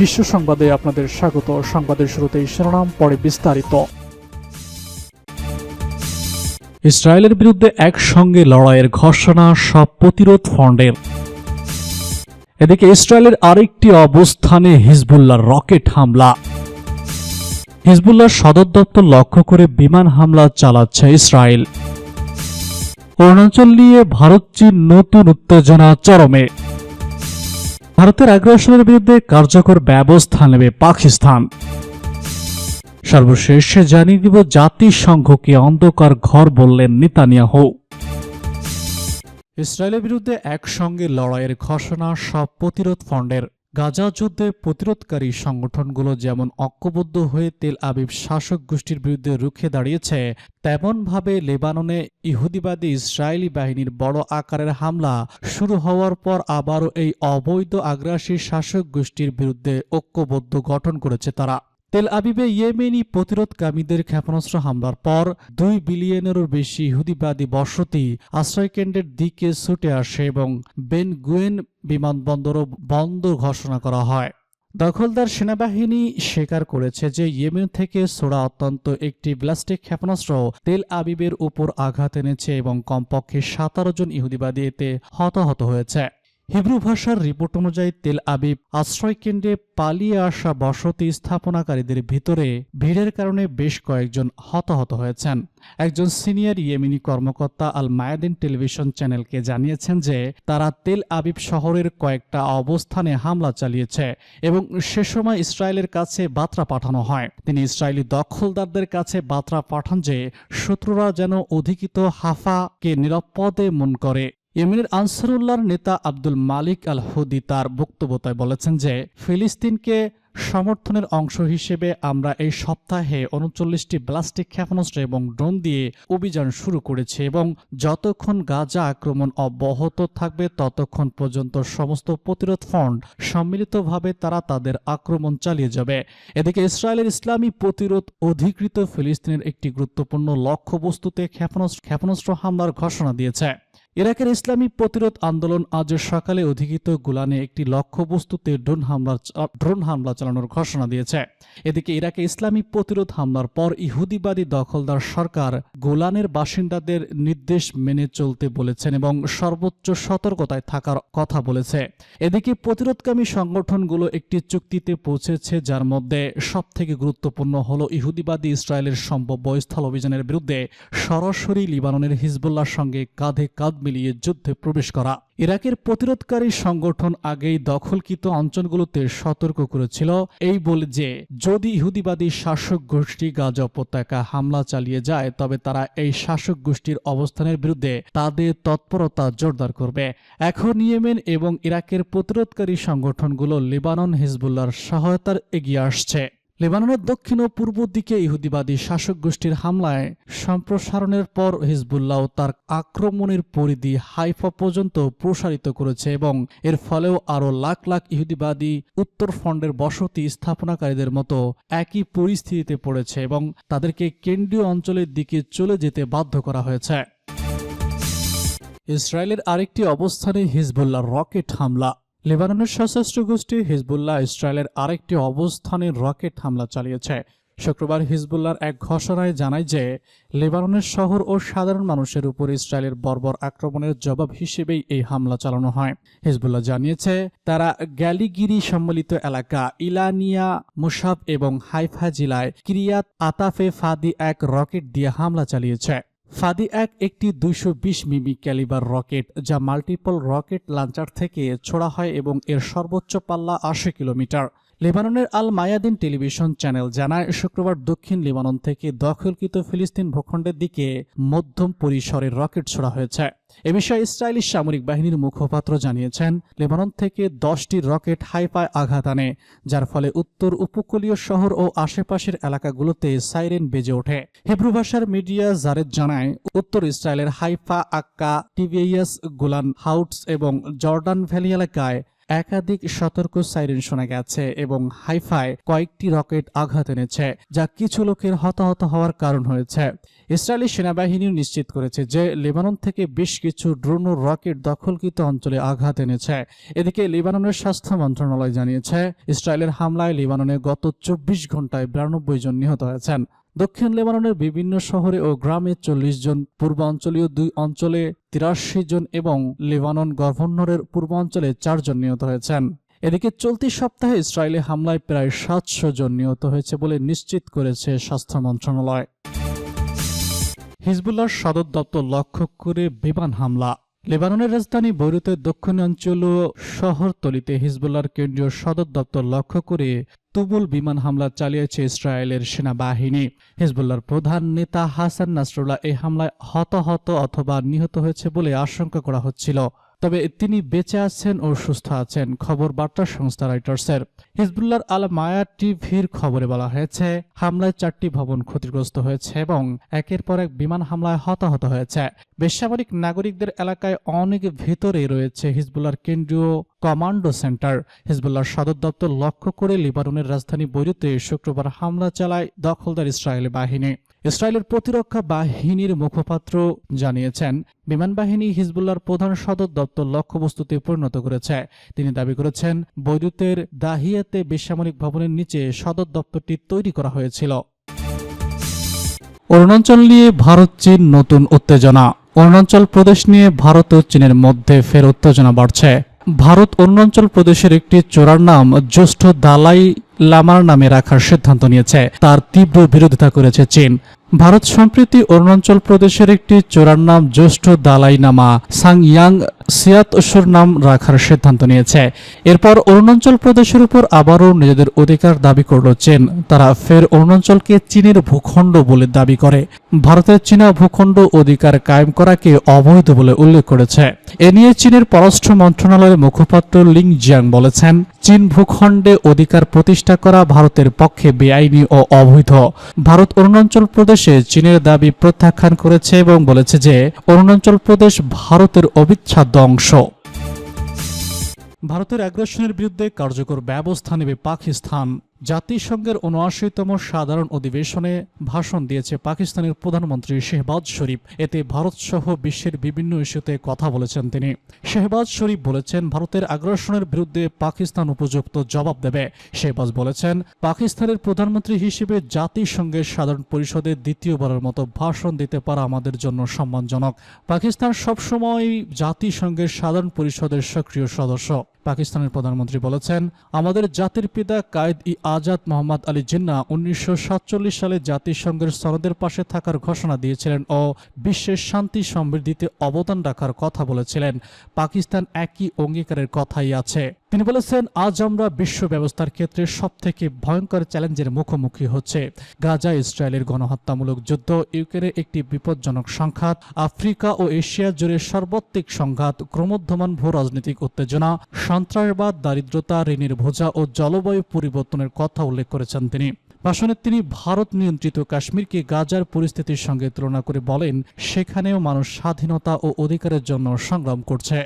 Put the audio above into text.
বিশ্ব সংবাদে আপনাদের স্বাগত। সংবাদের শুরুতেই শিরোনাম, পরে বিস্তারিত। ইসরায়েলের বিরুদ্ধে একসঙ্গে লড়াইয়ের ঘোষণা, সব প্রতিরোধ ফন্ডের। এদিকে ইসরায়েলের আরেকটি অবস্থানে হিজবুল্লাহর রকেট হামলা। হিজবুল্লাহর সদর দপ্তর লক্ষ্য করে বিমান হামলা চালাচ্ছে ইসরায়েল। অরুণাচল নিয়ে ভারত চীন নতুন উত্তেজনা চরমে। ভারতের আগ্রাসনের বিরুদ্ধে কার্যকর ব্যবস্থা নেবে পাকিস্তান। সর্বশেষ জানিয়ে দিব জাতিসংঘকে অন্ধকার ঘর বললেন নেতানিয়াহু। ইসরায়েলের বিরুদ্ধে একসঙ্গে লড়াইয়ের ঘোষণা সব প্রতিরোধ ফন্ডের। গাজা যুদ্ধে প্রতিরোধকারী সংগঠনগুলো যেমন ঐক্যবদ্ধ হয়ে তেল আবিব শাসক গোষ্ঠীর বিরুদ্ধে রুখে দাঁড়িয়েছে, তেমনভাবে লেবাননে ইহুদিবাদী ইসরায়েলি বাহিনীর বড় আকারের হামলা শুরু হওয়ার পর আবারও এই অবৈধ আগ্রাসী শাসক গোষ্ঠীর বিরুদ্ধে ঐক্যবদ্ধ গঠন করেছে তারা। তেল আবিবে ইয়েমেনি প্রতিরোধকামীদের ক্ষেপণাস্ত্র হামলার পর দুই বিলিয়নেরও বেশি ইহুদিবাদী বসতি আশ্রয়কেন্দ্রের দিকে ছুটে আসে এবং বেন গুয়েন বিমানবন্দরও বন্ধ ঘোষণা করা হয়। দখলদার সেনাবাহিনী স্বীকার করেছে যে ইয়েমেন থেকে ছোড়া অত্যন্ত একটি ব্লাস্টিক ক্ষেপণাস্ত্র তেল আবিবের উপর আঘাত এনেছে এবং কমপক্ষে সাতারো জন ইহুদিবাদী এতে হতাহত হয়েছে। হিব্রু ভাষার রিপোর্ট অনুযায়ী তেল আবিব আশ্রয়কেন্দ্রে পালিয়ে আসা বসতি স্থাপনাকারীদের ভিতরে ভিড়ের কারণে বেশ কয়েকজন হতাহত হয়েছেন। একজন সিনিয়র ইয়েমিনি কর্মকর্তা আল মায়াদিন টেলিভিশন চ্যানেলকে জানিয়েছেন যে, তারা তেল আবিব শহরের কয়েকটা অবস্থানে হামলা চালিয়েছে এবং সে সময় ইসরায়েলের কাছে বার্তা পাঠানো হয়। তিনি ইসরায়েলি দখলদারদের কাছে বার্তা পাঠান যে, শত্রুরা যেন অধিকৃত হাফাকে নিরাপদে মন করে। ইয়েমেনের আনসারুল্লাহর নেতা আব্দুল মালিক আল হুদি তার বক্তব্যতায় বলেছেন যে, ফিলিস্তিনকে সমর্থনের অংশ হিসেবে আমরা এই সপ্তাহে উনচল্লিশটি ব্লাস্টিক ক্ষেপণাস্ত্র এবং ড্রোন দিয়ে অভিযান শুরু করেছি এবং যতক্ষণ গাজা আক্রমণ অব্যাহত থাকবে, ততক্ষণ পর্যন্ত সমস্ত প্রতিরোধ ফ্রন্ট সম্মিলিতভাবে তারা তাদের আক্রমণ চালিয়ে যাবে। এদিকে ইসরায়েলের ইসলামী প্রতিরোধ অধিকৃত ফিলিস্তিনের একটি গুরুত্বপূর্ণ লক্ষ্যবস্তুতে ক্ষেপণাস্ত্র ক্ষেপণাস্ত্র হামলার ঘোষণা দিয়েছে। ইরাকের ইসলামী প্রতিরোধ আন্দোলন আজ সকালে অধিকৃত গুলানে একটি লক্ষ্যবস্তুতে ড্রোন হামলা ড্রোন হামলা চালানোর ঘোষণা দিয়েছে। এদিকে ইরাকে ইসলামী প্রতিরোধ হামলার পর ইহুদিবাদী দখলদার সরকার গোলানের বাসিন্দাদের নির্দেশ মেনে চলতে বলেছেন এবং সর্বোচ্চ সতর্কতায় থাকার কথা বলেছে। এদিকে প্রতিরোধকামী সংগঠনগুলো একটি চুক্তিতে পৌঁছেছে, যার মধ্যে সবথেকে গুরুত্বপূর্ণ হল ইহুদিবাদী ইসরায়েলের সম্ভাব্য স্থল অভিযানের বিরুদ্ধে সরাসরি লিবাননের হিজবুল্লাহর সঙ্গে কাঁধে কাঁধ মিলিয়ে যুদ্ধে প্রবেশ করা। ইরাকের প্রতিরোধকারী সংগঠন আগেই দখলকৃত অঞ্চলগুলোতে সতর্ক করেছিল। এই বলে যে, যদি ইহুদিবাদী শাসক গোষ্ঠী গাজা উপত্যকা হামলা চালিয়ে যায়, তবে তারা এই শাসক গোষ্ঠীর অবস্থানের বিরুদ্ধে তাদের তৎপরতা জোরদার করবে। এখন ইয়েমেন এবং ইরাকের প্রতিরোধকারী সংগঠনগুলো লেবানন হিজবুল্লাহর সহায়তার এগিয়ে আসছে। লেবাননের দক্ষিণ ও পূর্ব দিকে ইহুদিবাদী শাসক গোষ্ঠীর হামলায় সম্প্রসারণের পর হিজবুল্লাহ তার আক্রমণের পরিধি হাইফা পর্যন্ত প্রসারিত করেছে এবং এর ফলেও আরও লাখ লাখ ইহুদিবাদী উত্তর ফন্ডের বসতি স্থাপনাকারীদের মতো একই পরিস্থিতিতে পড়েছে এবং তাদেরকে কেন্দ্রীয় অঞ্চলের দিকে চলে যেতে বাধ্য করা হয়েছে। ইসরায়েলের আরেকটি অবস্থানে হিজবুল্লাহ রকেট হামলা লেবাননের সশস্ত্র গোষ্ঠী হিজবুল্লাহ ইসরায়েলের আরেকটি অবস্থানে রকেট হামলা চালিয়েছে। শুক্রবার হিজবুল্লাহর এক ঘোষণায় জানায় যে, লেবাননের শহর ও সাধারণ মানুষের উপর ইসরায়েলের বর্বর আক্রমণের জবাব হিসেবেই এই হামলা চালানো হয়। হিজবুল্লাহ জানিয়েছে, তারা গ্যালিগিরি সম্মিলিত এলাকা ইলানিয়া মুসাব এবং হাইফা জেলায় ক্রিয়াত আতাফে ফাদি এক রকেট দিয়ে হামলা চালিয়েছে। ফাদি এক একটি দুইশো বিশ মিমি ক্যালিবার রকেট, যা মাল্টিপল রকেট লাঞ্চার থেকে ছোড়া হয় এবং এর সর্বোচ্চ পাল্লা আশি কিলোমিটার। লেবাননের আল মায়াদিন টেলিভিশন চ্যানেল জানায়, শুক্রবার দক্ষিণ লেবানন থেকে দখলকৃত ফিলিস্তিন ভূখণ্ডের দিকে মধ্যম পরিসরের রকেট ছোড়া হয়েছে। এ বিষয়ে ইসরায়েলি সামরিক বাহিনীর মুখপাত্র জানিয়েছেন, লেবানন থেকে দশটি রকেট হাইপায় আঘাত আনে, যার ফলে উত্তর উপকূলীয় শহর ও আশেপাশের এলাকাগুলোতে সাইরেন বেজে ওঠে। হেব্রু ভাষার মিডিয়া জারেদ জানায়, উত্তর ইসরায়েলের হাইফা আক্কা, টিভিএস, গোলান হাউটস এবং জর্ডান ভ্যালি এলাকায় একাধিক সতর্ক সাইরেন শোনা গেছে এবং হাইফায় কয়েকটি রকেট আঘাত এনেছে, যা কিছু লোকের হতাহত হওয়ার কারণ হয়েছে। ইসরায়েলি সেনাবাহিনী নিশ্চিত করেছে যে লেবানন থেকে বেশ কিছু ড্রোন ও রকেট দখলকৃত অঞ্চলে আঘাত এনেছে। এদিকে লেবাননের স্বাস্থ্য মন্ত্রণালয় জানিয়েছে, ইসরায়েলের হামলায় লেবাননে গত চব্বিশ ঘন্টায় বিরানব্বই জন নিহত হয়েছেন। দক্ষিণ লেবাননের বিভিন্ন শহরে ও গ্রামে চল্লিশ জন, পূর্বাঞ্চলীয় দুই অঞ্চলে তিরাশি জন এবং লেবানন গভর্নরের পূর্বাঞ্চলে চারজন নিহত হয়েছেন। এদিকে চলতি সপ্তাহে ইসরায়েলি হামলায় প্রায় সাতশো জন নিহত হয়েছে বলে নিশ্চিত করেছে স্বাস্থ্য মন্ত্রণালয়। হিজবুল্লাহর সদর দপ্তর লক্ষ্য করে বিমান হামলা। লেবাননের রাজধানী বৈরুতের দক্ষিণাঞ্চল শহরতলিতে হিজবুল্লাহর কেন্দ্রীয় সদর দপ্তর লক্ষ্য করে তুমুল বিমান হামলা চালিয়েছে ইসরায়েলের সেনাবাহিনী। হিজবুল্লার প্রধান নেতা হাসান নাসরুল্লাহ এই হামলায় হতাহত অথবা নিহত হয়েছে বলে আশঙ্কা করা হচ্ছিল। তবে তিনি বেঁচে আছেন ও সুস্থ আছেন, খবর বার্তা সংস্থা রাইটার্সের। হিজবুল্লাহর আল মায়া টিভির খবরে বলা হয়েছে, হামলায় চারটি ভবন ক্ষতিগ্রস্ত হয়েছে এবং একের পর এক বিমান হামলায় হতাহত হয়েছে। বেসামরিক নাগরিকদের এলাকায় অনেক ভেতরে রয়েছে হিজবুল্লাহর কেন্দ্রীয় কমান্ডো সেন্টার। হিজবুল্লাহর সদর দপ্তর লক্ষ্য করে লিবাননের রাজধানী বৈরুতে শুক্রবার হামলা চালায় দখলদার ইসরায়েলি বাহিনী। ইসরায়েলের প্রতিরক্ষা বাহিনীর মুখপাত্র জানিয়েছেন, বিমান বাহিনী হিজবুল্লাহর প্রধান সদর দপ্তর লক্ষ্যবস্তুতে পরিণত করেছে। তিনি দাবি করেছেন বৈদ্যুতের দাহিয়াতে বেসামরিক ভবনের নিচে সদর দপ্তরটি তৈরি করা হয়েছিল। অরুণাচল নিয়ে ভারত, চীন নতুন উত্তেজনা। অরুণাচল প্রদেশ নিয়ে ভারত ও চীনের মধ্যে ফের উত্তেজনা বাড়ছে। ভারত, অরুণাচল প্রদেশের একটি চোরার নাম, জ্যেষ্ঠ দালাই লামার নামে রাখার সিদ্ধান্ত নিয়েছে। তার তীব্র বিরোধিতা করেছে চীন। ভারত সম্প্রতি অরুণাচল প্রদেশের একটি চোরার নাম জ্যেষ্ঠ দালাই নামা সাংয়াং সিয়াতসুর নাম রাখার সিদ্ধান্ত নিয়েছে। এরপর অরুণাচল প্রদেশের উপর আবারও নিজেদের অধিকার দাবি করল চীন। তারা ফের অরুণাচলকে চীনের ভূখণ্ড বলে দাবি করে। ভারতের চীনা ভূখণ্ড অধিকার কায়েম করাকে অবৈধ বলে উল্লেখ করেছে। এ নিয়ে চীনের পররাষ্ট্র মন্ত্রণালয়ের মুখপাত্র লিং জিয়াং বলেছেন, চীন ভূখণ্ডে অধিকার প্রতিষ্ঠা করা ভারতের পক্ষে বেআইনি ও অবৈধ। ভারত অরুণাচল প্রদেশে চীনের দাবি প্রত্যাখ্যান করেছে এবং বলেছে যে অরুণাচল প্রদেশ ভারতের অবিচ্ছাদ্য অংশ। ভারতের আগ্রাসনের বিরুদ্ধে কার্যকর ব্যবস্থা নেবে পাকিস্তান। জাতিসংঘের উনআশিতম সাধারণ অধিবেশনে ভাষণ দিয়েছে পাকিস্তানের প্রধানমন্ত্রী শেহবাজ শরীফ। এতে ভারত সহ বিশ্বের বিভিন্ন ইস্যুতে কথা বলেছেন তিনি। শেহবাজ শরীফ বলেছেন, ভারতের আগ্রাসনের বিরুদ্ধে পাকিস্তান উপযুক্ত জবাব দেবে। শেহবাজ বলেছেন, পাকিস্তানের প্রধানমন্ত্রী হিসেবে জাতিসংঘের সাধারণ পরিষদে দ্বিতীয়বারের মতো ভাষণ দিতে পারা আমাদের জন্য সম্মানজনক। পাকিস্তান সবসময় জাতিসংঘের সাধারণ পরিষদের সক্রিয় সদস্য। পাকিস্তানের প্রধানমন্ত্রী বলেছেন, আমাদের জাতির পিতা কায়েদ ই আজাদ মোহাম্মদ আলী জিন্না উনিশশো সাতচল্লিশ সালে জাতিসংঘের সনদের পাশে থাকার ঘোষণা দিয়েছিলেন ও বিশ্বের শান্তি সমৃদ্ধিতে অবদান রাখার কথা বলেছিলেন। পাকিস্তান একই অঙ্গীকারের কথাই আছে। তিনি বলেছেন, আজ আমরা বিশ্ব ব্যবস্থার ক্ষেত্রে সবথেকে ভয়ঙ্কর চ্যালেঞ্জের মুখোমুখি হচ্ছে গাজা, ইসরায়েলের গণহত্যামূলক যুদ্ধ ইউক্রেনের একটি বিপজ্জনক সংঘাত, আফ্রিকা ও এশিয়া জুড়ে সার্বত্রিক সংঘাত ক্রমোদ্ধমান ভূ রাজনৈতিক উত্তেজনা, সন্ত্রাসবাদ, দারিদ্রতা, ঋণের বোঝা ও জলবায়ু পরিবর্তনের কথা উল্লেখ করেছেন তিনি। ভাষণে তিনি ভারত নিয়ন্ত্রিত কাশ্মীরকে গাজার পরিস্থিতির সঙ্গে তুলনা করে বলেন, সেখানেও মানুষ স্বাধীনতা ও অধিকারের জন্য সংগ্রাম করছে।